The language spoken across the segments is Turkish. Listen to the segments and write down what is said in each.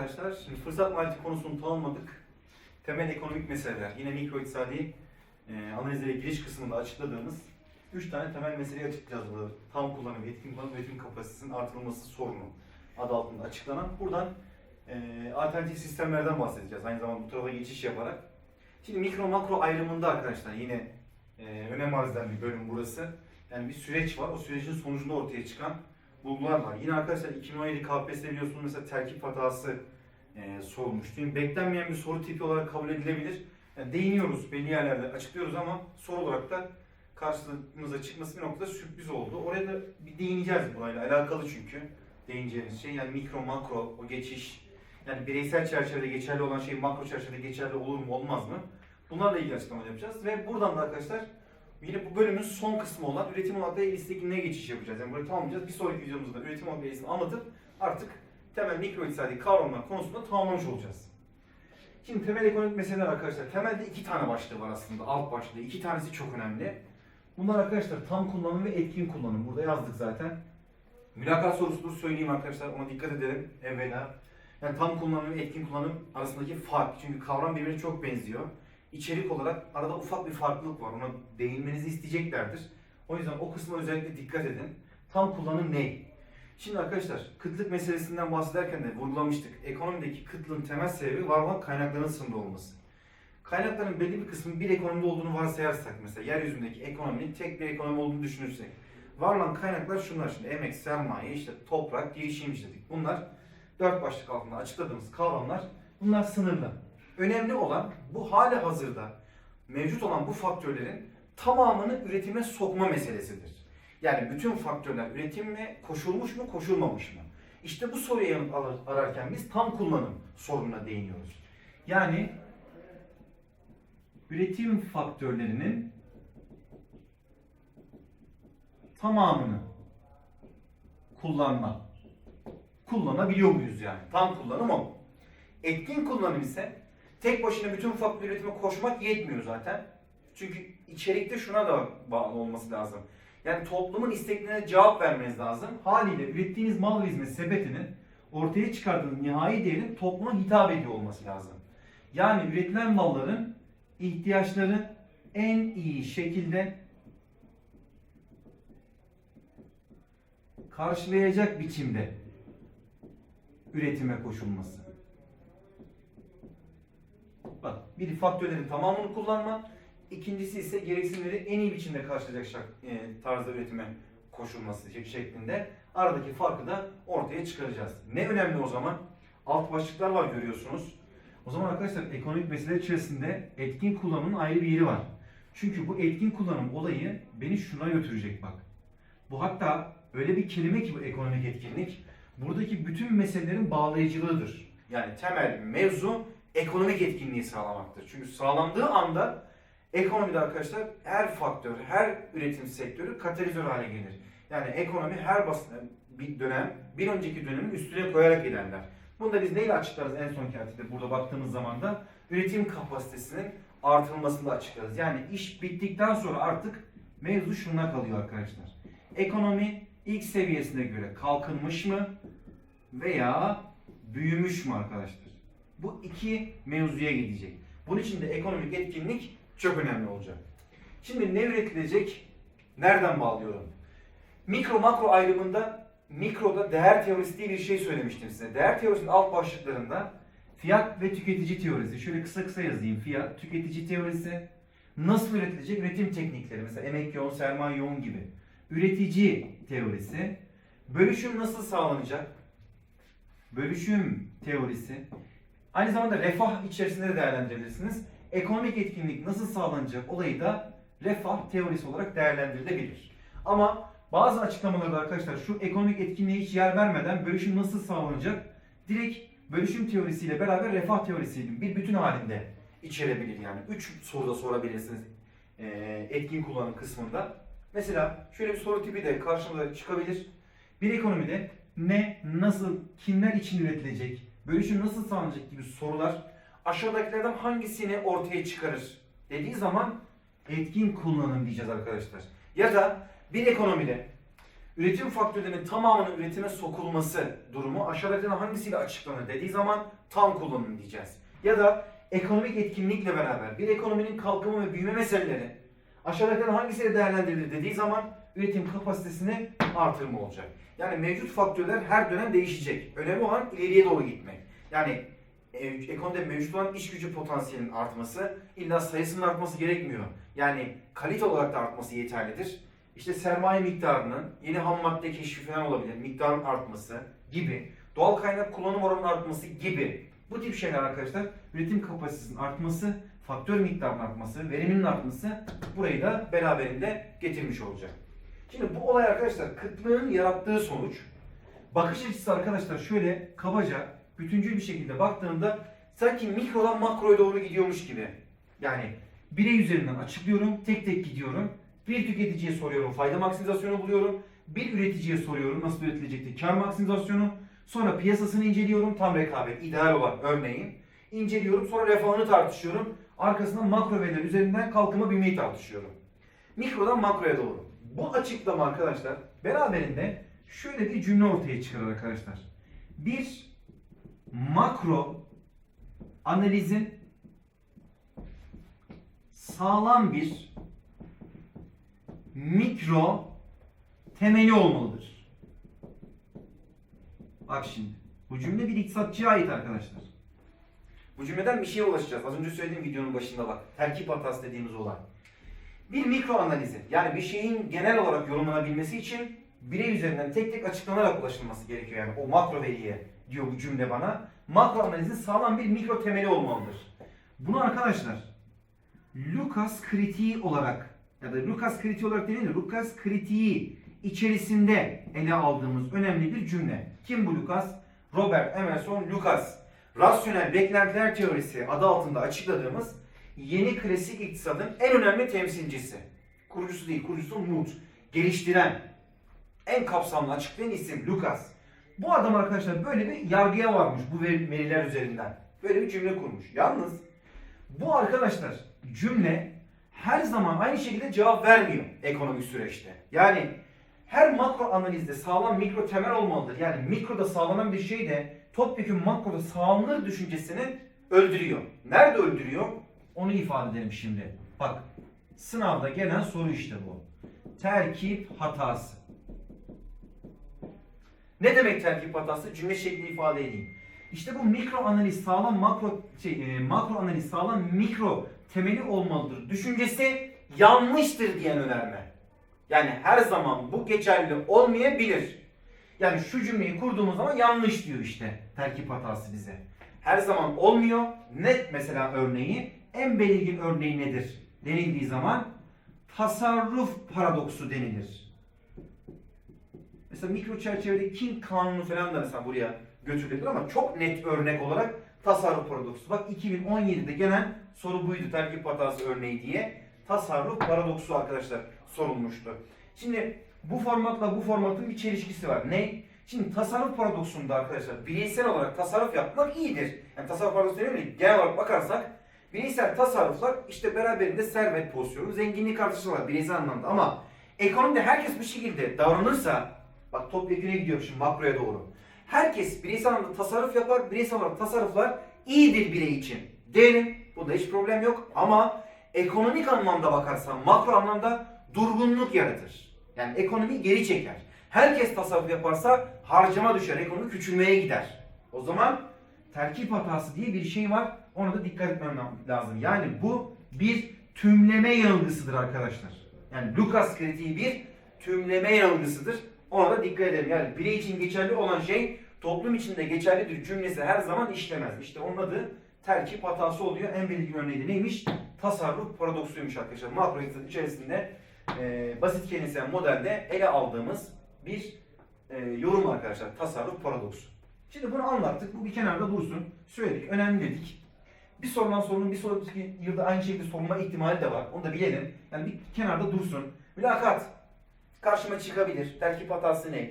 Arkadaşlar. Şimdi fırsat maliyeti konusunu tamamladık. Temel ekonomik meseleler, yine mikro iktisadi e, analizlere giriş kısmında açıkladığımız 3 tane temel meseleyi açıklayacağız burada. Tam kullanım, etkin kullanım, üretim kapasitesinin artırılması sorunu adı altında açıklanan. Buradan e, alternatif sistemlerden bahsedeceğiz. Aynı zamanda bu tarafa geçiş yaparak. Şimdi mikro makro ayrımında arkadaşlar yine e, önem arz eden bir bölüm burası. Yani bir süreç var. O sürecin sonucunda ortaya çıkan bulgular var. Yine arkadaşlar 2017 KPSS biliyorsunuz mesela terkip hatası e, sorulmuştu. Şimdi beklenmeyen bir soru tipi olarak kabul edilebilir. Yani değiniyoruz belli yerlerde açıklıyoruz ama soru olarak da karşımıza çıkması bir noktada sürpriz oldu. Oraya da bir değineceğiz burayla alakalı çünkü değineceğimiz şey yani mikro makro o geçiş yani bireysel çerçevede geçerli olan şey makro çerçevede geçerli olur mu olmaz mı? Bunlarla ilgili açıklama yapacağız ve buradan da arkadaşlar Yine bu bölümün son kısmı olan üretim odaklı eğitimine geçiş yapacağız. Yani burayı tamamlayacağız. Bir sonraki videomuzda da üretim odaklı eğitimini anlatıp artık temel mikro iktisadi kavramlar konusunda tamamlamış olacağız. Şimdi temel ekonomik meseleler arkadaşlar. Temelde iki tane başlığı var aslında. Alt başlığı. İki tanesi çok önemli. Bunlar arkadaşlar tam kullanım ve etkin kullanım. Burada yazdık zaten. Mülakat sorusudur söyleyeyim arkadaşlar. Ona dikkat edelim evvela. Yani tam kullanım ve etkin kullanım arasındaki fark. Çünkü kavram birbirine çok benziyor içerik olarak arada ufak bir farklılık var. Ona değinmenizi isteyeceklerdir. O yüzden o kısma özellikle dikkat edin. Tam kullanım ne? Şimdi arkadaşlar kıtlık meselesinden bahsederken de vurgulamıştık. Ekonomideki kıtlığın temel sebebi var olan kaynakların sınırlı olması. Kaynakların belli bir kısmı bir ekonomide olduğunu varsayarsak mesela yeryüzündeki ekonominin tek bir ekonomi olduğunu düşünürsek var olan kaynaklar şunlar şimdi emek, sermaye, işte toprak, girişimci dedik. Bunlar dört başlık altında açıkladığımız kavramlar. Bunlar sınırlı. Önemli olan bu hali hazırda mevcut olan bu faktörlerin tamamını üretime sokma meselesidir. Yani bütün faktörler üretimle koşulmuş mu koşulmamış mı? İşte bu ar- ararken biz tam kullanım sorununa değiniyoruz. Yani üretim faktörlerinin tamamını kullanma. Kullanabiliyor muyuz yani? Tam kullanım o. Etkin kullanım ise tek başına bütün faktör üretime koşmak yetmiyor zaten. Çünkü içerikte şuna da bağlı olması lazım. Yani toplumun isteklerine cevap vermeniz lazım. Haliyle ürettiğiniz mal ve hizmet sepetinin ortaya çıkardığınız nihai değerin topluma hitap ediyor olması lazım. Yani üretilen malların ihtiyaçları en iyi şekilde karşılayacak biçimde üretime koşulması. Bak bir faktörlerin tamamını kullanma, ikincisi ise gereksinimleri en iyi biçimde karşılayacak şak- e, tarzda üretime koşulması şek- şeklinde aradaki farkı da ortaya çıkaracağız. Ne önemli o zaman? Alt başlıklar var görüyorsunuz. O zaman arkadaşlar ekonomik mesele içerisinde etkin kullanımın ayrı bir yeri var. Çünkü bu etkin kullanım olayı beni şuna götürecek bak. Bu hatta öyle bir kelime ki bu ekonomik etkinlik. Buradaki bütün meselelerin bağlayıcılığıdır. Yani temel mevzu ekonomik etkinliği sağlamaktır. Çünkü sağlandığı anda ekonomide arkadaşlar her faktör, her üretim sektörü katalizör hale gelir. Yani ekonomi her basın bir dönem, bir önceki dönemin üstüne koyarak ilerler. Bunu da biz neyle açıklarız en son artikelde burada baktığımız zaman da üretim kapasitesinin artırılmasını açıklarız. Yani iş bittikten sonra artık mevzu şuna kalıyor arkadaşlar. Ekonomi ilk seviyesine göre kalkınmış mı veya büyümüş mü arkadaşlar? Bu iki mevzuya gidecek. Bunun için de ekonomik etkinlik çok önemli olacak. Şimdi ne üretilecek? Nereden bağlıyorum? Mikro makro ayrımında mikroda değer teorisi diye bir şey söylemiştim size. Değer teorisinin alt başlıklarında fiyat ve tüketici teorisi. Şöyle kısa kısa yazayım. Fiyat, tüketici teorisi. Nasıl üretilecek? Üretim teknikleri. Mesela emek yoğun, sermaye yoğun gibi. Üretici teorisi. Bölüşüm nasıl sağlanacak? Bölüşüm teorisi. Aynı zamanda refah içerisinde de değerlendirebilirsiniz. Ekonomik etkinlik nasıl sağlanacak olayı da refah teorisi olarak değerlendirilebilir. Ama bazı açıklamalarda arkadaşlar şu ekonomik etkinliğe hiç yer vermeden bölüşüm nasıl sağlanacak? Direkt bölüşüm teorisiyle beraber refah teorisiyle bir bütün halinde içerebilir yani. Üç soruda sorabilirsiniz eee, etkin kullanım kısmında. Mesela şöyle bir soru tipi de karşımıza çıkabilir. Bir ekonomide ne, nasıl, kimler için üretilecek, bölüşüm nasıl sağlanacak gibi sorular aşağıdakilerden hangisini ortaya çıkarır dediği zaman etkin kullanım diyeceğiz arkadaşlar. Ya da bir ekonomide üretim faktörlerinin tamamının üretime sokulması durumu aşağıdakilerden hangisiyle açıklanır dediği zaman tam kullanım diyeceğiz. Ya da ekonomik etkinlikle beraber bir ekonominin kalkınma ve büyüme meseleleri aşağıdakilerden hangisiyle değerlendirilir dediği zaman üretim kapasitesini artırma olacak. Yani mevcut faktörler her dönem değişecek. Önemli olan ileriye doğru gitmek. Yani ekonomide mevcut olan iş gücü potansiyelinin artması illa sayısının artması gerekmiyor. Yani kalite olarak da artması yeterlidir. İşte sermaye miktarının, yeni ham madde keşfi falan olabilir, miktarın artması gibi, doğal kaynak kullanım oranının artması gibi bu tip şeyler arkadaşlar üretim kapasitesinin artması, faktör miktarının artması, veriminin artması burayı da beraberinde getirmiş olacak. Şimdi bu olay arkadaşlar kıtlığın yarattığı sonuç. Bakış açısı arkadaşlar şöyle kabaca bütüncül bir şekilde baktığımda sanki mikrodan makroya doğru gidiyormuş gibi. Yani birey üzerinden açıklıyorum, tek tek gidiyorum. Bir tüketiciye soruyorum, fayda maksimizasyonu buluyorum. Bir üreticiye soruyorum, nasıl üretilecekti, kar maksimizasyonu. Sonra piyasasını inceliyorum, tam rekabet, ideal olan örneğin. İnceliyorum, sonra refahını tartışıyorum. Arkasından makro veriler üzerinden kalkınma büyümeyi tartışıyorum. Mikrodan makroya doğru. Bu açıklama arkadaşlar beraberinde şöyle bir cümle ortaya çıkarır arkadaşlar. Bir makro analizin sağlam bir mikro temeli olmalıdır. Bak şimdi. Bu cümle bir iktisatçıya ait arkadaşlar. Bu cümleden bir şeye ulaşacağız. Az önce söylediğim videonun başında bak. Terkip hatası dediğimiz olay. Bir mikro analizi yani bir şeyin genel olarak yorumlanabilmesi için birey üzerinden tek tek açıklanarak ulaşılması gerekiyor. Yani o makro veriye diyor bu cümle bana. Makro analizin sağlam bir mikro temeli olmalıdır. Bunu arkadaşlar Lucas kritiği olarak ya da Lucas kritiği olarak değil de Lucas kritiği içerisinde ele aldığımız önemli bir cümle. Kim bu Lucas? Robert Emerson Lucas. Rasyonel beklentiler teorisi adı altında açıkladığımız yeni klasik iktisadın en önemli temsilcisi. Kurucusu değil, kurucusu Mood. Geliştiren, en kapsamlı açıklayan isim Lucas. Bu adam arkadaşlar böyle bir yargıya varmış bu veri- veriler üzerinden. Böyle bir cümle kurmuş. Yalnız bu arkadaşlar cümle her zaman aynı şekilde cevap vermiyor ekonomik süreçte. Yani her makro analizde sağlam mikro temel olmalıdır. Yani mikroda sağlanan bir şey de topyekun makroda sağlanır düşüncesini öldürüyor. Nerede öldürüyor? Onu ifade edelim şimdi. Bak sınavda gelen soru işte bu. Terkip hatası. Ne demek terkip hatası? Cümle şeklini ifade edeyim. İşte bu mikro analiz sağlam makro şey, e, makro analiz sağlam mikro temeli olmalıdır. Düşüncesi yanlıştır diyen önerme. Yani her zaman bu geçerli olmayabilir. Yani şu cümleyi kurduğumuz zaman yanlış diyor işte terkip hatası bize. Her zaman olmuyor. Net mesela örneği en belirgin örneği nedir? Denildiği zaman tasarruf paradoksu denilir. Mesela mikro çerçevede King kanunu falan da mesela buraya götürülebilir ama çok net örnek olarak tasarruf paradoksu. Bak 2017'de gelen soru buydu terkip hatası örneği diye. Tasarruf paradoksu arkadaşlar sorulmuştu. Şimdi bu formatla bu formatın bir çelişkisi var. Ne? Şimdi tasarruf paradoksunda arkadaşlar bireysel olarak tasarruf yapmak iyidir. Yani tasarruf paradoksu değil? Genel olarak bakarsak bireysel tasarruflar işte beraberinde servet pozisyonu, zenginlik artışlar bireysel anlamda ama ekonomide herkes bu şekilde davranırsa bak topyeküne gidiyor şimdi makroya doğru. Herkes bireysel anlamda tasarruf yapar, bireysel olarak tasarruflar iyidir birey için. Diyelim, bunda hiç problem yok ama ekonomik anlamda bakarsan makro anlamda durgunluk yaratır. Yani ekonomi geri çeker. Herkes tasarruf yaparsa harcama düşer, ekonomi küçülmeye gider. O zaman terkip hatası diye bir şey var. Ona da dikkat etmem lazım. Yani bu bir tümleme yanılgısıdır arkadaşlar. Yani Lucas kritiği bir tümleme yanılgısıdır. Ona da dikkat edelim. Yani birey için geçerli olan şey toplum içinde geçerlidir cümlesi her zaman işlemez. İşte onun adı terkip hatası oluyor. En belirgin örneği de neymiş? Tasarruf paradoksuymuş arkadaşlar. Makro içerisinde e, basit kelimsel modelde ele aldığımız bir e, yorum arkadaşlar. Tasarruf paradoksu. Şimdi bunu anlattık. Bu bir kenarda dursun. Söyledik. Önemli dedik. Bir sorulan sorunun bir sonraki yılda aynı şekilde sorulma ihtimali de var. Onu da bilelim. Yani bir kenarda dursun. Mülakat. Karşıma çıkabilir. Terkip hatası ne?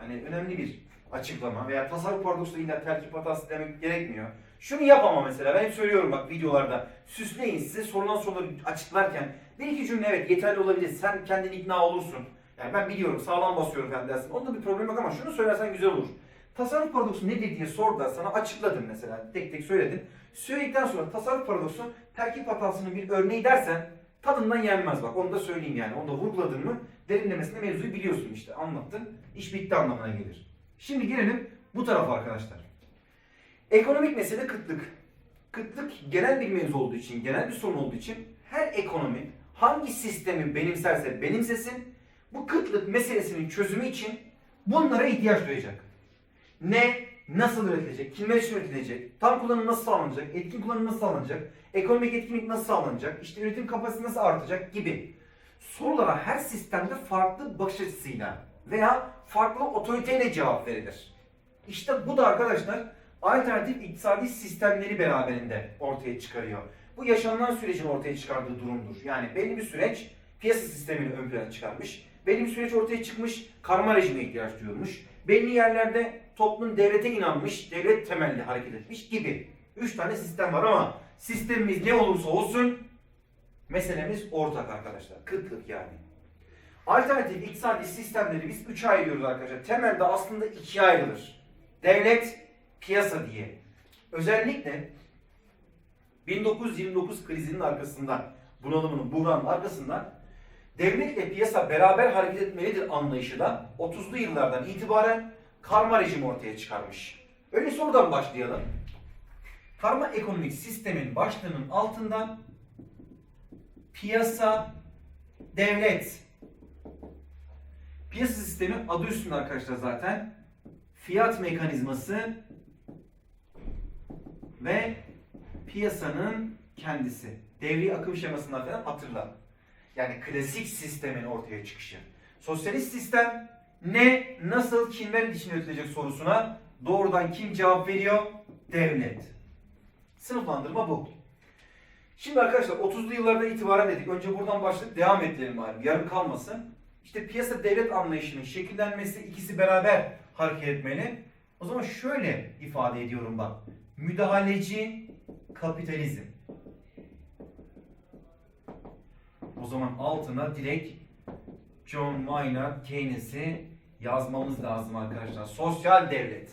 Yani önemli bir açıklama veya tasarruf paradoksu illa terkip hatası demek gerekmiyor. Şunu yap ama mesela ben hep söylüyorum bak videolarda. Süsleyin size sorulan soruları açıklarken bir iki cümle evet yeterli olabilir. Sen kendin ikna olursun. Yani ben biliyorum sağlam basıyorum falan dersin. Onda bir problem yok ama şunu söylersen güzel olur. Tasarruf paradoksu nedir diye sordular sana açıkladın mesela tek tek söyledin. Söyledikten sonra tasarruf paradoksu terkip hatasının bir örneği dersen tadından yenmez bak onu da söyleyeyim yani. Onu da vurguladın mı derinlemesine mevzuyu biliyorsun işte anlattın. İş bitti anlamına gelir. Şimdi gelelim bu tarafa arkadaşlar. Ekonomik mesele kıtlık. Kıtlık genel bir mevzu olduğu için, genel bir sorun olduğu için her ekonomi hangi sistemi benimserse benimsesin bu kıtlık meselesinin çözümü için bunlara ihtiyaç duyacak. Ne, nasıl üretilecek, kimler için üretilecek, tam kullanım nasıl sağlanacak, etkin kullanım nasıl sağlanacak, ekonomik etkinlik nasıl sağlanacak, işte üretim kapasitesi nasıl artacak gibi sorulara her sistemde farklı bakış açısıyla veya farklı otoriteyle cevap verilir. İşte bu da arkadaşlar alternatif iktisadi sistemleri beraberinde ortaya çıkarıyor. Bu yaşanılan sürecin ortaya çıkardığı durumdur. Yani belli bir süreç piyasa sistemini ön plana çıkarmış. Belli bir süreç ortaya çıkmış, karma rejime ihtiyaç duyulmuş. Belli yerlerde toplum devlete inanmış, devlet temelli hareket etmiş gibi. Üç tane sistem var ama sistemimiz ne olursa olsun meselemiz ortak arkadaşlar. Kıtlık yani. Alternatif iktisadi sistemleri biz üçe ayırıyoruz arkadaşlar. Temelde aslında ikiye ayrılır. Devlet, piyasa diye. Özellikle 1929 krizinin arkasından, bunalımının, buhranın arkasından devletle piyasa beraber hareket etmelidir anlayışı da 30'lu yıllardan itibaren karma rejimi ortaya çıkarmış. Öyleyse oradan başlayalım. Karma ekonomik sistemin başlığının altından piyasa, devlet. Piyasa sistemi adı üstünde arkadaşlar zaten. Fiyat mekanizması ve piyasanın kendisi. Devri akım şemasından falan hatırla. Yani klasik sistemin ortaya çıkışı. Sosyalist sistem ne, nasıl, kimler için üretilecek sorusuna doğrudan kim cevap veriyor? Devlet. Sınıflandırma bu. Şimdi arkadaşlar 30'lu yıllardan itibaren dedik. Önce buradan başlayıp devam edelim bari. Yarım kalmasın. İşte piyasa devlet anlayışının şekillenmesi ikisi beraber hareket etmeli. O zaman şöyle ifade ediyorum bak. Müdahaleci kapitalizm. O zaman altına direkt John Maynard Keynes'i yazmamız lazım arkadaşlar. Sosyal devlet.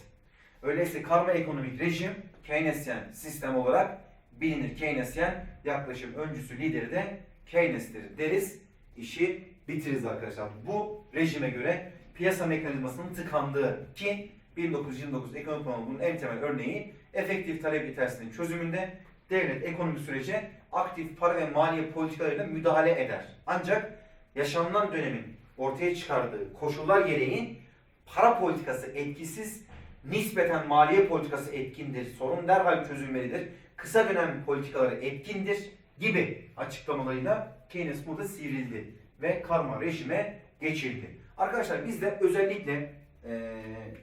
Öyleyse karma ekonomik rejim Keynesyen sistem olarak bilinir. Keynesyen yaklaşım öncüsü lideri de Keynes'tir deriz. İşi bitiririz arkadaşlar. Bu rejime göre piyasa mekanizmasının tıkandığı ki 1929 ekonomik bunun en temel örneği efektif talep yetersizliğinin çözümünde devlet ekonomik sürece aktif para ve maliye politikalarıyla müdahale eder. Ancak yaşanılan dönemin ortaya çıkardığı koşullar gereği para politikası etkisiz, nispeten maliye politikası etkindir, sorun derhal çözülmelidir, kısa dönem politikaları etkindir gibi açıklamalarıyla Keynes burada sivrildi ve karma rejime geçildi. Arkadaşlar biz de özellikle eee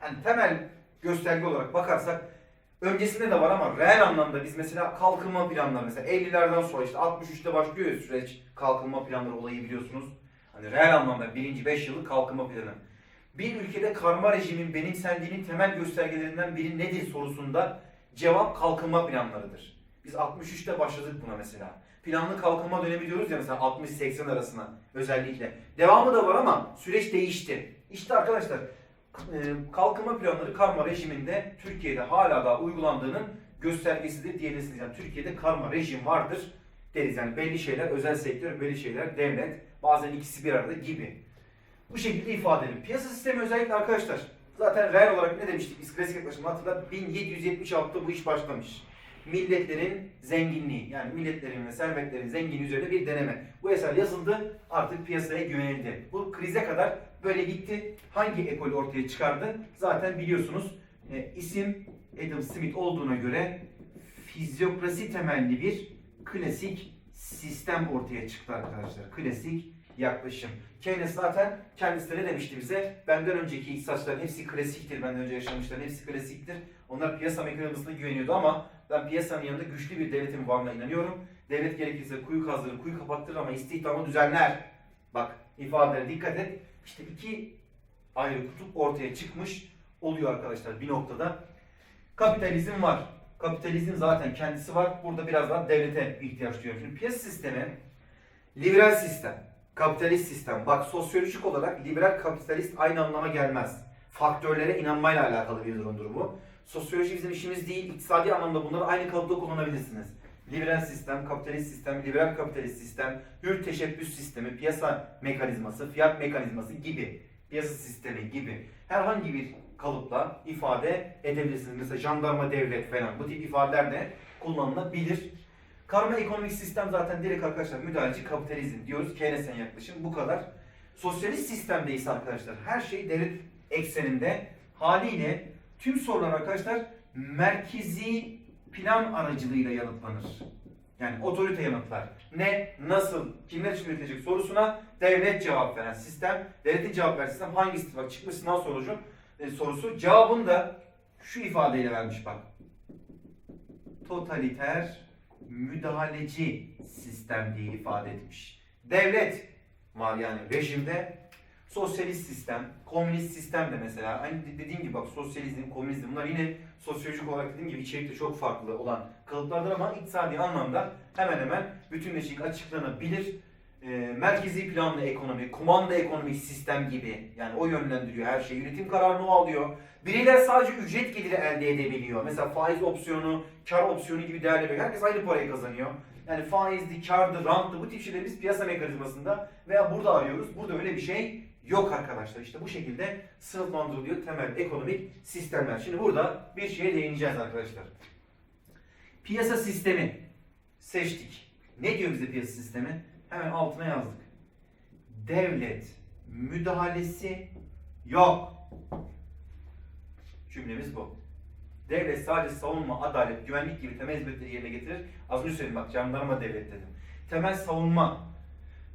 yani temel gösterge olarak bakarsak öncesinde de var ama reel anlamda biz mesela kalkınma planları mesela 50'lerden sonra işte 63'te başlıyor süreç kalkınma planları olayı biliyorsunuz. Hani reel anlamda birinci 5 yıllık kalkınma planı. Bir ülkede karma rejimin benimsendiğinin temel göstergelerinden biri nedir sorusunda cevap kalkınma planlarıdır. Biz 63'te başladık buna mesela. Planlı kalkınma dönemi diyoruz ya mesela 60-80 arasına özellikle. Devamı da var ama süreç değişti. İşte arkadaşlar e, kalkınma planları karma rejiminde Türkiye'de hala da uygulandığının göstergesidir diyebilirsiniz. Yani Türkiye'de karma rejim vardır deriz. Yani belli şeyler özel sektör, belli şeyler devlet, bazen ikisi bir arada gibi. Bu şekilde ifade edelim. Piyasa sistemi özellikle arkadaşlar zaten reel olarak ne demiştik biz klasik yaklaşımda hatırla 1776'da bu iş başlamış. Milletlerin zenginliği yani milletlerin ve servetlerin zenginliği üzerine bir deneme. Bu eser yazıldı artık piyasaya güvenildi. Bu krize kadar böyle gitti. Hangi ekol ortaya çıkardı? Zaten biliyorsunuz e, isim Adam Smith olduğuna göre fizyokrasi temelli bir klasik sistem ortaya çıktı arkadaşlar. Klasik yaklaşım. Keynes zaten kendisi de ne demişti bize? Benden önceki iktisatçıların hepsi klasiktir. Benden önce yaşamışların hepsi klasiktir. Onlar piyasa mekanizmasına güveniyordu ama ben piyasanın yanında güçlü bir devletin varlığına inanıyorum. Devlet gerekirse kuyu kazdırır, kuyu kapattırır ama istihdamı düzenler. Bak ifadelere dikkat et. İşte iki ayrı kutup ortaya çıkmış oluyor arkadaşlar bir noktada. Kapitalizm var. Kapitalizm zaten kendisi var. Burada biraz daha devlete ihtiyaç duyuyor. Şimdi piyasa sistemi liberal sistem. Kapitalist sistem. Bak sosyolojik olarak liberal kapitalist aynı anlama gelmez. Faktörlere inanmayla alakalı bir durumdur bu. Sosyoloji bizim işimiz değil. İktisadi anlamda bunları aynı kalıpta kullanabilirsiniz. Liberal sistem, kapitalist sistem, liberal kapitalist sistem, hür teşebbüs sistemi, piyasa mekanizması, fiyat mekanizması gibi, piyasa sistemi gibi herhangi bir kalıpla ifade edebilirsiniz. Mesela jandarma devlet falan bu tip ifadeler de kullanılabilir. Karma ekonomik sistem zaten direkt arkadaşlar müdahaleci kapitalizm diyoruz. Keynesyen yaklaşım bu kadar. Sosyalist sistemde ise arkadaşlar her şey devlet ekseninde haliyle tüm sorular arkadaşlar merkezi plan aracılığıyla yanıtlanır. Yani otorite yanıtlar. Ne, nasıl, kimler için üretilecek sorusuna devlet cevap veren sistem. Devletin cevap veren sistem hangisi? Bak çıkmış sınav sorucu, e, sorusu. Cevabını da şu ifadeyle vermiş bak. Totaliter müdahaleci sistem diye ifade etmiş. Devlet var yani rejimde. Sosyalist sistem, komünist sistem de mesela. Aynı dediğim gibi bak sosyalizm, komünizm bunlar yine sosyolojik olarak dediğim gibi içerikte çok farklı olan kalıplardır ama iktisadi anlamda hemen hemen bütünleşik açıklanabilir. E, merkezi planlı ekonomi, kumanda ekonomik sistem gibi yani o yönlendiriyor her şeyi. Yönetim kararını o alıyor. Bireyler sadece ücret geliri elde edebiliyor. Mesela faiz opsiyonu, kar opsiyonu gibi değerler veriyor. Herkes aynı parayı kazanıyor. Yani faizdi, kardı, rantlı bu tip şeyleri biz piyasa mekanizmasında veya burada arıyoruz. Burada öyle bir şey yok arkadaşlar. İşte bu şekilde sınıflandırılıyor temel ekonomik sistemler. Şimdi burada bir şeye değineceğiz arkadaşlar. Piyasa sistemi seçtik. Ne diyor bize piyasa sistemi? Hemen altına yazdık. Devlet müdahalesi yok. Cümlemiz bu. Devlet sadece savunma, adalet, güvenlik gibi temel hizmetleri yerine getirir. Az önce söyledim bak jandarma devlet dedim. Temel savunma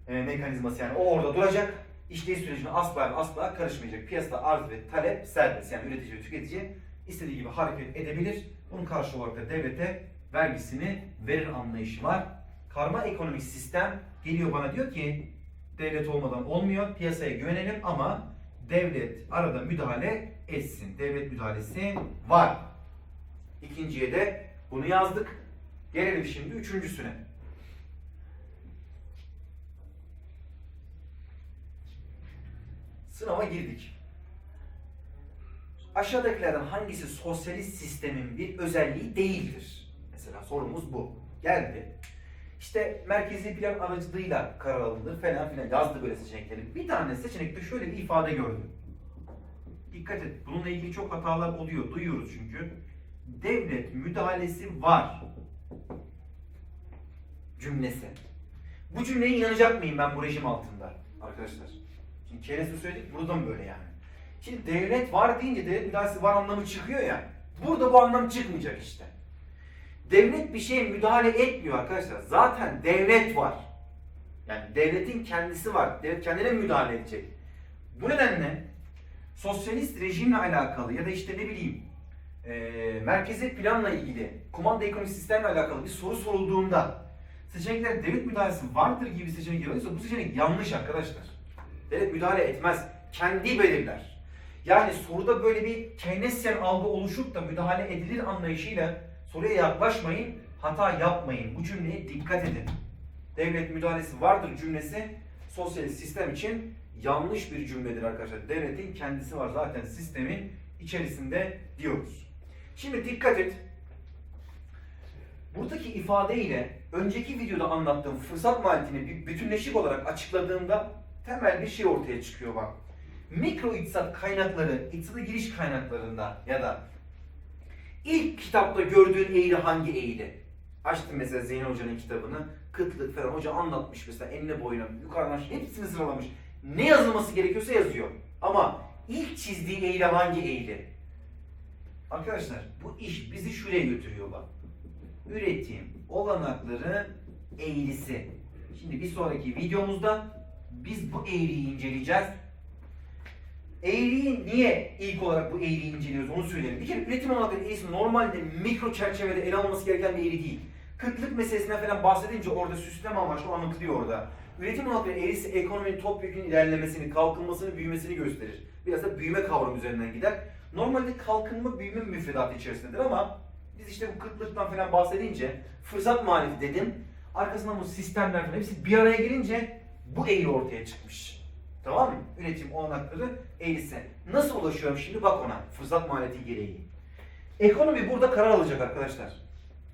e, mekanizması yani o orada duracak. İşleyiş sürecine asla ve asla karışmayacak. Piyasada arz ve talep serbest yani üretici ve tüketici istediği gibi hareket edebilir. Bunun karşı olarak da devlete vergisini verir anlayışı var. Karma ekonomik sistem geliyor bana diyor ki devlet olmadan olmuyor. Piyasaya güvenelim ama devlet arada müdahale etsin. Devlet müdahalesi var. İkinciye de bunu yazdık. Gelelim şimdi üçüncüsüne. Sınava girdik. Aşağıdakilerden hangisi sosyalist sistemin bir özelliği değildir? Mesela sorumuz bu. Geldi. İşte merkezi plan aracılığıyla karar alınır falan filan yazdı böyle seçenekleri. Bir tane seçenekte şöyle bir ifade gördüm. Dikkat et. Bununla ilgili çok hatalar oluyor. Duyuyoruz çünkü. Devlet müdahalesi var. Cümlesi. Bu cümleye inanacak mıyım ben bu rejim altında? Arkadaşlar. Şimdi keresini söyledik. Burada mı böyle yani? Şimdi devlet var deyince devlet müdahalesi var anlamı çıkıyor ya. Burada bu anlam çıkmayacak işte. Devlet bir şeye müdahale etmiyor arkadaşlar. Zaten devlet var. Yani devletin kendisi var. Devlet kendine müdahale edecek. Bu nedenle sosyalist rejimle alakalı ya da işte ne bileyim e, merkezi planla ilgili kumanda ekonomik sistemle alakalı bir soru sorulduğunda seçenekler devlet müdahalesi vardır gibi seçenek geliyorsa bu seçenek yanlış arkadaşlar. Devlet müdahale etmez. Kendi belirler. Yani soruda böyle bir Keynesyen algı oluşup da müdahale edilir anlayışıyla soruya yaklaşmayın, hata yapmayın. Bu cümleye dikkat edin. Devlet müdahalesi vardır cümlesi sosyalist sistem için yanlış bir cümledir arkadaşlar. Devletin kendisi var zaten sistemin içerisinde diyoruz. Şimdi dikkat et. Buradaki ifadeyle önceki videoda anlattığım fırsat maliyetini bütünleşik olarak açıkladığımda temel bir şey ortaya çıkıyor bak. Mikro iktisat kaynakları, iktisada giriş kaynaklarında ya da ilk kitapta gördüğün eğri hangi eğri? Açtım mesela Zeyn Hoca'nın kitabını. Kıtlık falan hoca anlatmış mesela enine boyuna yukarıdan hepsini sıralamış. Ne yazılması gerekiyorsa yazıyor. Ama ilk çizdiği eğri hangi eğri? Arkadaşlar bu iş bizi şuraya götürüyor bak. Üretim olanakları eğrisi. Şimdi bir sonraki videomuzda biz bu eğriyi inceleyeceğiz. Eğriyi niye ilk olarak bu eğriyi inceliyoruz onu söyleyelim. Bir kere üretim olanakları eğrisi normalde mikro çerçevede ele alınması gereken bir eğri değil. Kıtlık meselesinden falan bahsedince orada süsleme amaçlı anlatılıyor orada. Üretim olanakları eğrisi ekonominin topyekun ilerlemesini, kalkınmasını, büyümesini gösterir. Biraz da büyüme kavramı üzerinden gider. Normalde kalkınma büyüme müfredatı içerisindedir ama biz işte bu kıtlıktan falan bahsedince fırsat maliyeti dedim. Arkasından bu sistemler falan hepsi bir araya gelince bu eğri ortaya çıkmış. Tamam mı? Üretim olanakları eğrisi. Nasıl ulaşıyorum şimdi bak ona fırsat maliyeti gereği. Ekonomi burada karar alacak arkadaşlar.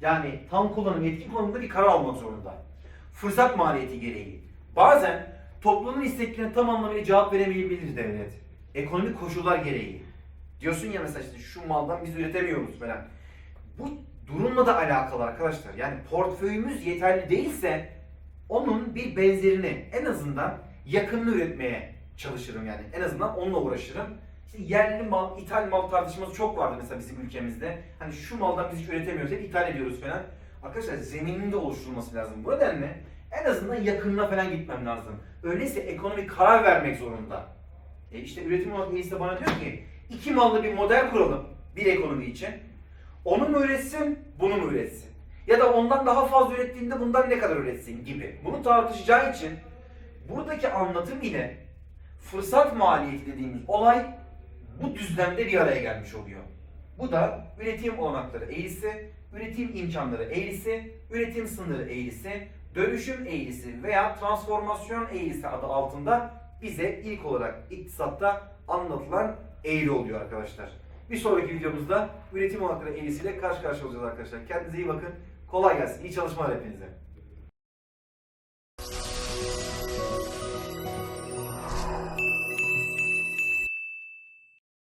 Yani tam kullanım, etkin kullanımda bir karar almak zorunda. Fırsat maliyeti gereği. Bazen toplumun isteklerine tam anlamıyla cevap veremeyebilir devlet. Ekonomik koşullar gereği. Diyorsun ya mesela işte şu maldan biz üretemiyoruz falan. Bu durumla da alakalı arkadaşlar. Yani portföyümüz yeterli değilse onun bir benzerini en azından yakınını üretmeye çalışırım yani. En azından onunla uğraşırım. İşte yerli mal, ithal mal tartışması çok vardı mesela bizim ülkemizde. Hani şu maldan biz hiç üretemiyoruz, hep ithal ediyoruz falan. Arkadaşlar zemininin de oluşturulması lazım. Bu nedenle en azından yakınına falan gitmem lazım. Öyleyse ekonomi karar vermek zorunda. E işte üretim olarak de bana diyor ki iki mallı bir model kuralım bir ekonomi için. Onu mu üretsin, bunu mu üretsin? Ya da ondan daha fazla ürettiğinde bundan ne kadar üretsin gibi. Bunu tartışacağı için buradaki anlatım ile fırsat maliyeti dediğimiz olay bu düzlemde bir araya gelmiş oluyor. Bu da üretim olanakları eğrisi, üretim imkanları eğrisi, üretim sınırı eğrisi, dönüşüm eğrisi veya transformasyon eğrisi adı altında bize ilk olarak iktisatta anlatılan eğri oluyor arkadaşlar. Bir sonraki videomuzda üretim olanakları eğrisiyle karşı karşıya olacağız arkadaşlar. Kendinize iyi bakın. Kolay gelsin. İyi çalışmalar hepinize.